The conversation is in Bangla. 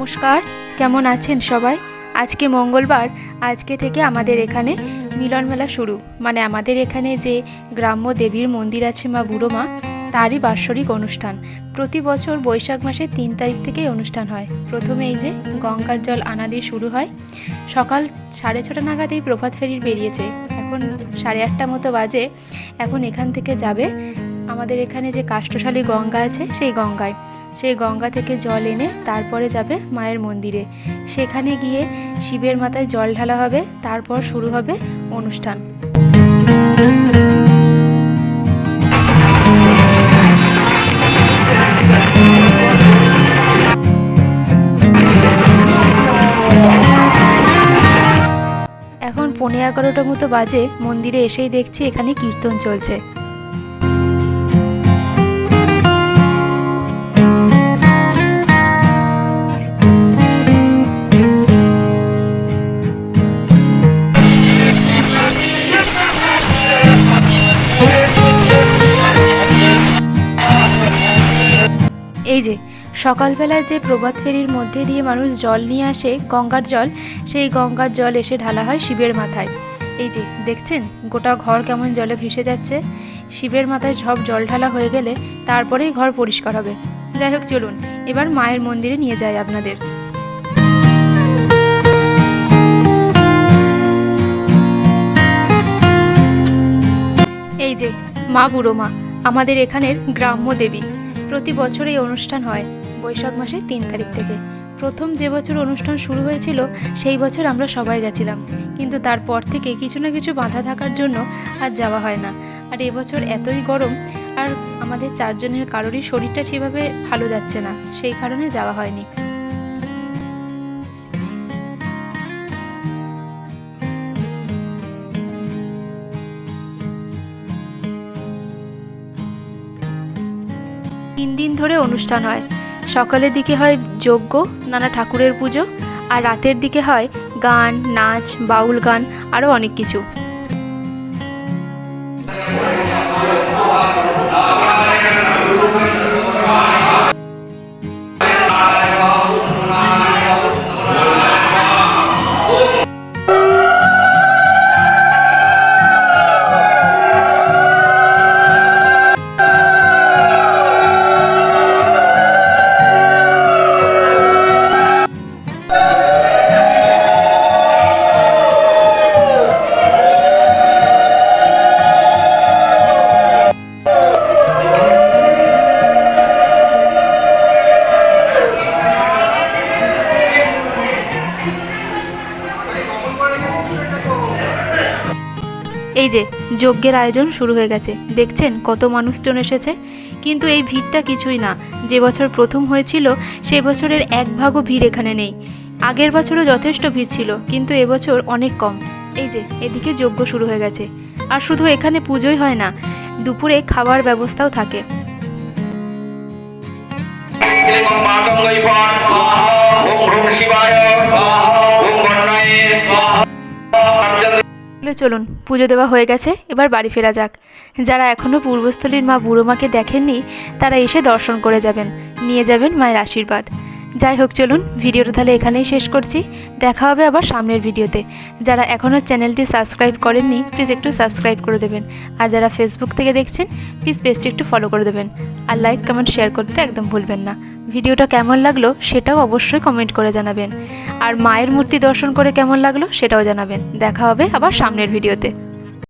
নমস্কার, কেমন আছেন সবাই? আজকে মঙ্গলবার, আজকে থেকে আমাদের এখানে মিলন মেলা শুরু। মানে আমাদের এখানে যে গ্রাম্য দেবীর মন্দির আছে মা বুড়ো মা তারই বাৎসরিক অনুষ্ঠান। প্রতি বছর বৈশাখ মাসের তিন তারিখ থেকেই অনুষ্ঠান হয়। প্রথমে এই যে গঙ্গার জল আনা দিয়ে শুরু হয়। সকাল সাড়ে ছটা নাগাদ এই প্রভাত ফেরির বেরিয়েছে। এখন সাড়ে আটটা মতো বাজে। এখন এখান থেকে যাবে আমাদের এখানে যে কাষ্ঠশালী গঙ্গা আছে, সেই গঙ্গায়। সেই গঙ্গা থেকে জল এনে তারপরে যাবে মায়ের মন্দিরে। সেখানে গিয়ে শিবের মাথায় জল ঢালা হবে, তারপর শুরু হবে অনুষ্ঠান। এখন পনেরো এগারোটা মতো বাজে, মন্দিরে এসেই দেখছি এখানে কীর্তন চলছে। এই যে, সকালবেলায় যে প্রভাত ফেরির মধ্যে দিয়ে মানুষ জল নিয়ে আসে, গঙ্গার জল, সেই গঙ্গার জল এসে ঢালা হয় শিবের মাথায়। এই যে, দেখছেন? গোটা ঘর কেমন জলে ভেসে যাচ্ছে। শিবের মাথায় সব জল ঢালা হয়ে গেলে তারপরেই ঘর পরিষ্কার হবে। যাই হোক, চলুন। এবার মায়ের মন্দিরে নিয়ে যাই আপনাদের। এই যে, মা বুড়ো মা, আমাদের এখানের গ্রাম্য দেবী। প্রতি বছর এই অনুষ্ঠান হয়। বৈশাখ মাসের তিন তারিখ থেকে। প্রথম যে বছর অনুষ্ঠান শুরু হয়েছিল, সেই বছর আমরা সবাই গেছিলাম। কিন্তু তারপর থেকে কিছু না কিছু বাধা থাকার জন্য আর যাওয়া হয় না। আর এবছর এতই গরম, আর আমাদের চারজনের কারোরই শরীরটা সেভাবে ভালো যাচ্ছে না। সেই কারণে যাওয়া হয়নি। তিন দিন ধরে অনুষ্ঠান হয়। সকালের দিকে হয় যজ্ঞ, নানা ঠাকুরের পুজো, আর রাতের দিকে হয় গান, নাচ, বাউল গান আরও অনেক কিছু। এই যে, যজ্ঞের আয়োজন শুরু হয়ে গেছে। দেখছেন কত মানুষজন এসেছে? কিন্তু এই ভিড়টা কিছুই না। যে বছর প্রথম হয়েছিল, সে বছরের এক ভাগও ভিড় এখানে নেই। আগের বছরও যথেষ্ট ভিড় ছিল, কিন্তু এবছর অনেক কম। এই যে, এদিকে যজ্ঞ শুরু হয়ে গেছে। আর শুধু এখানে পুজোই হয় না, দুপুরে খাবার ব্যবস্থাও থাকে। তাহলে চলুন, পুজো দেওয়া হয়ে গেছে, এবার বাড়ি ফেরা যাক। যারা এখনও পূর্বস্থলীর মা বুড়ো মাকে দেখেননি, তারা এসে দর্শন করে যাবেন, নিয়ে যাবেন মায়ের আশীর্বাদ। যাই হোক, চলুন ভিডিওটা তাহলে এখানেই শেষ করছি। দেখা হবে আবার সামনের ভিডিওতে। যারা এখনও চ্যানেলটি সাবস্ক্রাইব করেননি প্লিজ একটু সাবস্ক্রাইব করে দেবেন। আর যারা ফেসবুক থেকে দেখছেন প্লিজ পেজটি একটু ফলো করে দেবেন। আর লাইক কমেন্ট শেয়ার করতে একদম ভুলবেন না। ভিডিওটা কেমন লাগল সেটাও অবশ্যই কমেন্ট করে জানাবেন। আর মায়ের মূর্তি দর্শন করে কেমন লাগল সেটাও জানাবেন। দেখা হবে আবার সামনের ভিডিওতে।